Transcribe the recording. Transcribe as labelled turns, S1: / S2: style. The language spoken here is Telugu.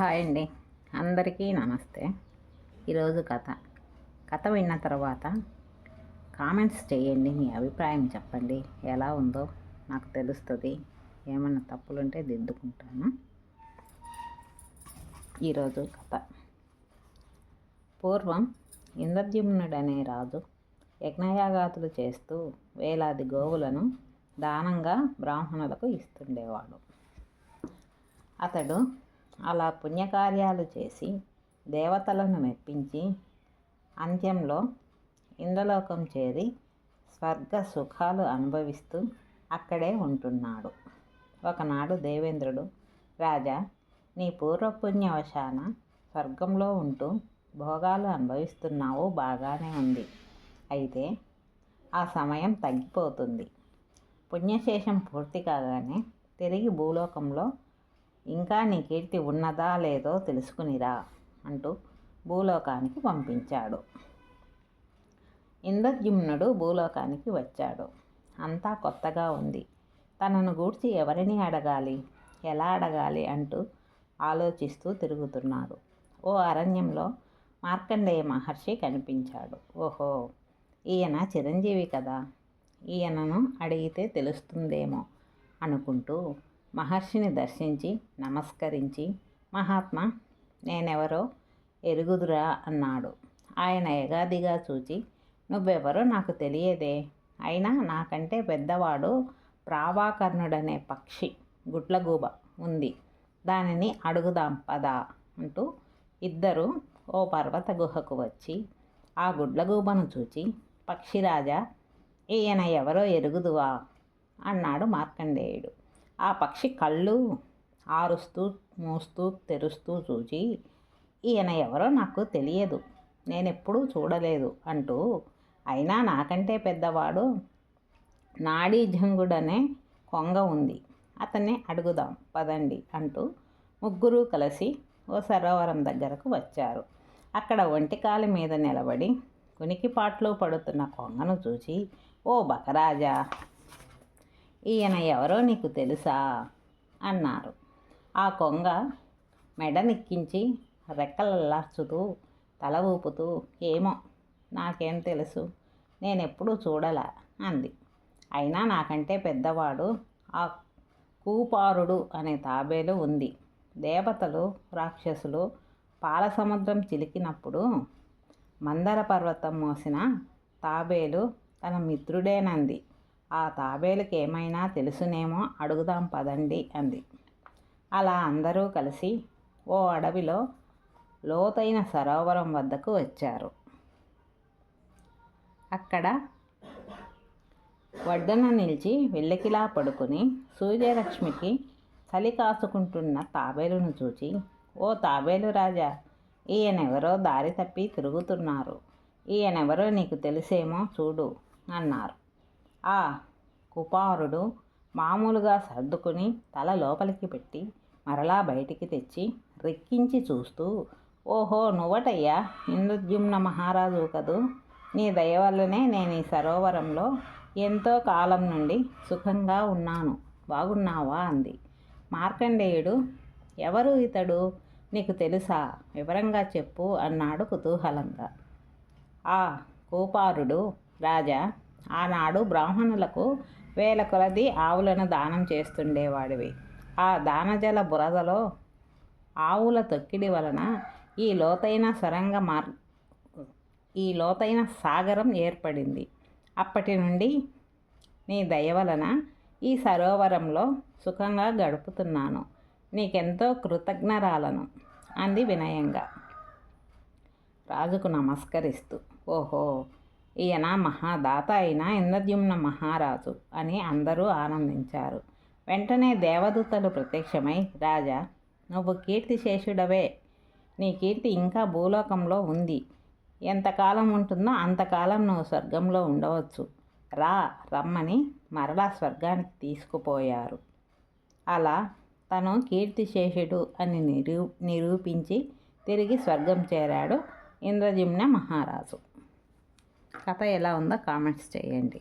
S1: హాయ్ అండి. అందరికీ నమస్తే. ఈరోజు కథ. కథ విన్న తర్వాత కామెంట్స్ చేయండి మీ అభిప్రాయం చెప్పండి. ఎలా ఉందో నాకు తెలుస్తుంది. ఏమైనా తప్పులుంటే దిద్దుకుంటాను. ఈరోజు కథ. పూర్వం ఇంద్రద్యుమ్నుడనే రాజు యజ్ఞయాగాతులు చేస్తూ వేలాది గోవులను దానంగా బ్రాహ్మణులకు ఇస్తుండేవాడు. అతడు అలా పుణ్యకార్యాలు చేసి దేవతలను మెప్పించి అంత్యంలో ఇంద్రలోకం చేరి స్వర్గ సుఖాలు అనుభవిస్తూ అక్కడే ఉంటున్నాడు. ఒకనాడు దేవేంద్రుడు రాజా నీ పూర్వపుణ్యవశాన స్వర్గంలో ఉంటూ భోగాలు అనుభవిస్తున్నావు బాగానే ఉంది. అయితే ఆ సమయం తగ్గిపోతుంది. పుణ్యశేషం పూర్తి కాగానే తిరిగి భూలోకంలో ఇంకా నీ కీర్తి ఉన్నదా లేదో తెలుసుకునిరా అంటూ భూలోకానికి పంపించాడు. ఇంద్రజుమ్నుడు భూలోకానికి వచ్చాడు. అంతా కొత్తగా ఉంది. తనను గూర్చి ఎవరిని అడగాలి? ఎలా అడగాలి? అంటూ ఆలోచిస్తూ తిరుగుతున్నాడు. ఓ అరణ్యంలో మార్కండేయ మహర్షి కనిపించాడు. ఓహో! ఈయన చిరంజీవి కదా? ఈయనను అడిగితే తెలుస్తుందేమో అనుకుంటూ మహర్షిని దర్శించి నమస్కరించి మహాత్మా నేనెవరో ఎరుగుదురా అన్నాడు. ఆయన ఎగాదిగా చూచి నువ్వెవరో నాకు తెలియదే. అయినా నాకంటే పెద్దవాడు ప్రావాకర్ణుడనే పక్షి గుట్లగూబ ఉంది. దానిని అడుగుదాం పదా అంటూ ఇద్దరు ఓ పర్వత గుహకు వచ్చి ఆ గుడ్లగూబను చూచి పక్షిరాజా ఈయన ఎవరో ఎరుగుదువా? అన్నాడు మార్కండేయుడు. ఆ పక్షి కళ్ళు ఆరుస్తూ మూస్తూ తెరుస్తూ చూచి ఈయన ఎవరో నాకు తెలియదు. నేనెప్పుడూ చూడలేదు అంటూ అయినా నాకంటే పెద్దవాడు నాడీజంగుడనే కొంగ ఉంది. అతన్ని అడుగుదాం పదండి అంటూ ముగ్గురు కలిసి ఓ సరోవరం దగ్గరకు వచ్చారు. అక్కడ ఒంటికాలి మీద నిలబడి కునికిపాట్లు పడుతున్న కొంగను చూసి ఓ బకరాజా ఈయన ఎవరో నీకు తెలుసా? అన్నారు. ఆ కొంగ మెడనిక్కించి రెక్కలల్లార్చుతూ తల ఊపుతూ ఏమో నాకేం తెలుసు? నేనెప్పుడూ చూడలా అంది. అయినా నాకంటే పెద్దవాడు ఆ కూపారుడు అనే తాబేలు ఉంది. దేవతలు రాక్షసులు పాలసముద్రం చిలికినప్పుడు మందర పర్వతం మోసిన తాబేలు తన మిత్రుడేనంది. ఆ తాబేలుకి ఏమైనా తెలుసునేమో అడుగుదాం పదండి అంది. అలా అందరూ కలిసి ఓ అడవిలో లోతైన సరోవరం వద్దకు వచ్చారు. అక్కడ వడ్డన నిలిచి వెళ్ళకిలా పడుకుని సూర్యలక్ష్మికి చలి కాసుకుంటున్న తాబేలును చూచి ఓ తాబేలు రాజా ఈయనెవరో దారి తప్పి తిరుగుతున్నారు. ఈయనెవరో నీకు తెలిసేమో చూడు అన్నారు. ఆ కుపారుడు మామూలుగా సర్దుకుని తల లోపలికి పెట్టి మరలా బయటికి తెచ్చి రెక్కించి చూస్తూ ఓహో నువ్వటయ్యా ఇంద్రద్యుమ్న మహారాజు కదూ! నీ దయ వల్లనే నేను ఈ సరోవరంలో ఎంతో కాలం నుండి సుఖంగా ఉన్నాను. బాగున్నావా? అంది. మార్కండేయుడు ఎవరు ఇతడు? నీకు తెలుసా? వివరంగా చెప్పు అన్నాడు కుతూహలంగా. ఆ కూపారుడు రాజా ఆనాడు బ్రాహ్మణులకు వేల కొలది ఆవులను దానం చేస్తుండేవాడివి. ఆ దానజల బురదలో ఆవుల తొక్కిడి వలన ఈ లోతైన సొరంగ మార్ ఈ లోతైన సాగరం ఏర్పడింది. అప్పటి నుండి నీ దయ వలన ఈ సరోవరంలో సుఖంగా గడుపుతున్నాను. నీకెంతో కృతజ్ఞరాలను అంది వినయంగా. రాజుకు నమస్కరిస్తూ ఓహో! ఈయన మహాదాత అయిన ఇంద్రద్యుమ్న మహారాజు అని అందరూ ఆనందించారు. వెంటనే దేవదూతలు ప్రత్యక్షమై రాజా నువ్వు కీర్తిశేషుడవే. నీ కీర్తి ఇంకా భూలోకంలో ఉంది. ఎంతకాలం ఉంటుందో అంతకాలం నువ్వు స్వర్గంలో ఉండవచ్చు. రా రమ్మని మరలా స్వర్గానికి తీసుకుపోయారు. అలా తను కీర్తిశేషుడు అని నిరూ నిరూపించి తిరిగి స్వర్గం చేరాడు ఇంద్రజిమ్న మహారాజు. కథ ఎలా ఉందో కామెంట్స్ చేయండి.